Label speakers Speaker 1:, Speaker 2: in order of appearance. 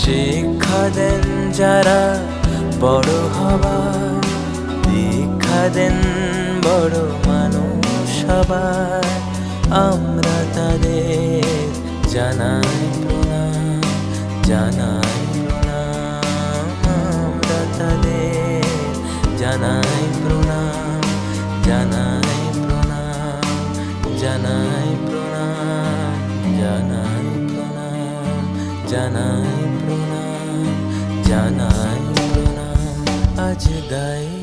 Speaker 1: শিক্ষা দেন যারা বড় হবার, দীক্ষা দেন বড় মানুষ হবার। আমরা তাদের জানাই প্রণাম জানাই প্রণাম। আমরা তাদের জানাই প্রণাম জানাই প্রণাম জানাই প্রণাম জানাই প্রণাম, জানাই প্রণাম জানাই প্রণাম আজ গাই